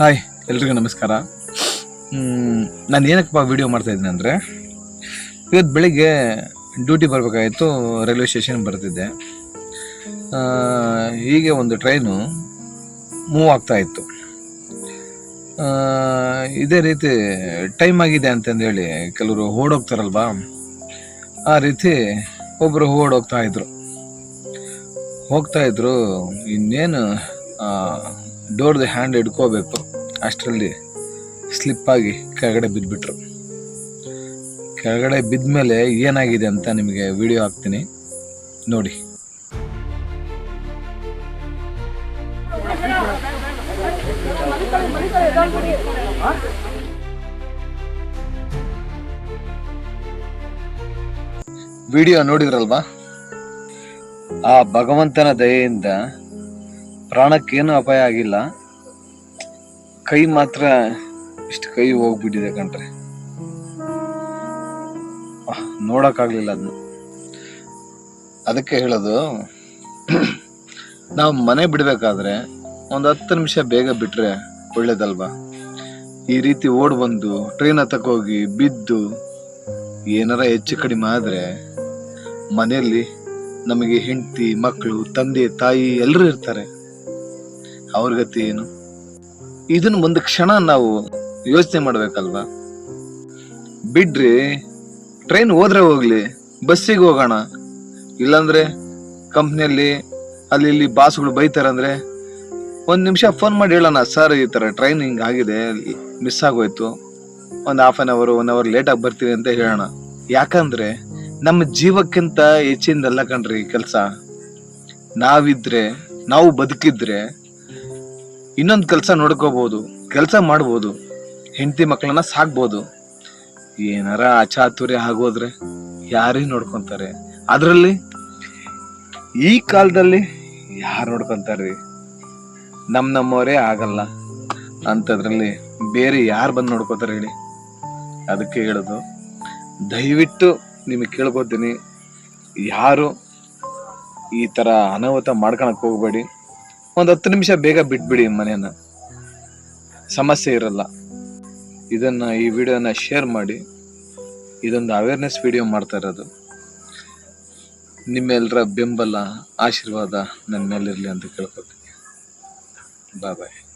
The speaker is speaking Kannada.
ಹಾಯ್, ಎಲ್ರಿಗೂ ನಮಸ್ಕಾರ. ನಾನು ಏನಕ್ಕಪ್ಪ ವಿಡಿಯೋ ಮಾಡ್ತಾ ಇದ್ದೀನಿ ಅಂದರೆ ಇವತ್ತು ಬೆಳಿಗ್ಗೆ ಡ್ಯೂಟಿ ಬರಬೇಕಾಯಿತು ರೈಲ್ವೆ ಸ್ಟೇಷನ್ ಬರ್ತಿದ್ದೆ. ಹೀಗೆ ಒಂದು ಟ್ರೈನು ಮೂವ್ ಆಗ್ತಾ ಇತ್ತು. ಇದೇ ರೀತಿ ಟೈಮ್ ಆಗಿದೆ ಅಂತಂದೇಳಿ ಕೆಲವರು ಓಡೋಗ್ತಾರಲ್ವಾ, ಆ ರೀತಿ ಒಬ್ಬರು ಓಡೋಗ್ತಾ ಇದ್ರು. ಹೋಗ್ತಾ ಇದ್ರು, ಇನ್ನೇನು ಡೋರ್ದು ಹ್ಯಾಂಡ್ ಹಿಡ್ಕೋಬೇಕು. ಅಷ್ಟರಲ್ಲಿ ಆಗಿ ಕೆಳಗಡೆ ಬಿದ್ದುಬಿಟ್ರು ಕೆಳಗಡೆ ಬಿದ್ಮೇಲೆ ಏನಾಗಿದೆ ಅಂತ ನಿಮಗೆ ವಿಡಿಯೋ ಹಾಕ್ತೀನಿ. ನೋಡಿ. ವಿಡಿಯೋ ನೋಡಿದ್ರಲ್ವಾ? ಆ ಭಗವಂತನ ದಯೆಯಿಂದ ಪ್ರಾಣಕ್ಕೇನು ಅಪಾಯ ಆಗಿಲ್ಲ. ಕೈ ಮಾತ್ರ ಇಷ್ಟು ಕೈ ಹೋಗ್ಬಿಟ್ಟಿದೆ ಕಣ್ರಿ. ನೋಡೋಕ್ಕಾಗಲಿಲ್ಲ ಅದನ್ನ ಅದಕ್ಕೆ ಹೇಳೋದು, ನಾವು ಮನೆ ಬಿಡಬೇಕಾದ್ರೆ ಒಂದು ಹತ್ತು ನಿಮಿಷ ಬೇಗ ಬಿಟ್ಟರೆ ಒಳ್ಳೇದಲ್ವಾ? ಈ ರೀತಿ ಓಡ್ ಬಂದು ಟ್ರೈನ್ ಹತ್ತಕ್ಕೋಗಿ ಬಿದ್ದು ಏನಾರ ಹೆಚ್ಚು ಕಡಿಮೆ ಆದರೆ ಮನೆಯಲ್ಲಿ ನಮಗೆ ಹೆಂಡತಿ ಮಕ್ಕಳು ತಂದೆ, ತಾಯಿ ಎಲ್ಲರೂ ಇರ್ತಾರೆ. ಅವ್ರ ಗತಿ ಏನು? ಇದನ್ನ ಒಂದು ಕ್ಷಣ ನಾವು ಯೋಚನೆ ಮಾಡ್ಬೇಕಲ್ವಾ? ಬಿಡ್ರಿ ಟ್ರೈನ್ ಹೋದ್ರೆ ಹೋಗ್ಲಿ ಬಸ್ಸಿಗೆ ಹೋಗೋಣ. ಇಲ್ಲಾಂದ್ರೆ ಕಂಪ್ನಿಯಲ್ಲಿ ಅಲ್ಲಿ ಇಲ್ಲಿ ಬಾಸ್ಗಳು ಬೈತಾರಂದ್ರೆ, ಒಂದು ನಿಮಿಷ ಫೋನ್ ಮಾಡಿ ಹೇಳೋಣ ಸರ್ ಈ ತರ ಟ್ರೈನ್ ಹಿಂಗ್ ಆಗಿದೆ ಮಿಸ್ ಆಗೋಯ್ತು. ಒಂದು half an hour one hour late ಆಗಿ ಬರ್ತೀವಿ ಅಂತ ಹೇಳೋಣ. ಯಾಕಂದ್ರೆ, ನಮ್ಮ ಜೀವಕ್ಕಿಂತ ಹೆಚ್ಚಿಂದಲ್ಲ ಕಣ್ರಿ ಕೆಲಸ. ನಾವಿದ್ರೆ, ನಾವು ಬದುಕಿದ್ರೆ ಇನ್ನೊಂದು ಕೆಲಸ ನೋಡ್ಕೋಬಹುದು ಕೆಲಸ ಮಾಡ್ಬೋದು, ಹೆಂಡತಿ ಮಕ್ಕಳನ್ನ ಸಾಕ್ಬೋದು. ಏನಾರ ಅಚಾತುರ್ಯ ಆಗೋದ್ರೆ ಯಾರೇ ನೋಡ್ಕೊಂತಾರೆ. ಅದರಲ್ಲಿ ಈ ಕಾಲದಲ್ಲಿ ಯಾರು ನೋಡ್ಕೊಂತಾರ್ರಿ ನಮ್ಮ ನಮ್ಮವರೇ ಆಗಲ್ಲ. ಅಂಥದ್ರಲ್ಲಿ ಬೇರೆ ಯಾರು ಬಂದು ನೋಡ್ಕೋತಾರೆ ಹೇಳಿ? ಅದಕ್ಕೆ ಹೇಳೋದು, ದಯವಿಟ್ಟು ನಿಮಗೆ ಕೇಳ್ಕೊತೀನಿ. ಯಾರು ಈ ಥರ ಅನಾಹುತ ಮಾಡ್ಕೊಳಕ್ ಹೋಗ್ಬೇಡಿ. ಒಂದು ಹತ್ತು ನಿಮಿಷ ಬೇಗ ಬಿಟ್ಬಿಡಿ ಮನೆಯನ್ನ. ಸಮಸ್ಯೆ ಇರಲ್ಲ. ಇದನ್ನ ಈ ವಿಡಿಯೋನ ಶೇರ್ ಮಾಡಿ. ಇದೊಂದು ಅವೇರ್ನೆಸ್ ವಿಡಿಯೋ ಮಾಡ್ತಾ ಇರೋದು. ನಿಮ್ಮೆಲ್ಲರ ಬೆಂಬಲ, ಆಶೀರ್ವಾದ ನನ್ನ ಮೇಲಿರಲಿ ಅಂತ ಕೇಳ್ಕೊತೀನಿ. ಬಾಯ್ ಬಾಯ್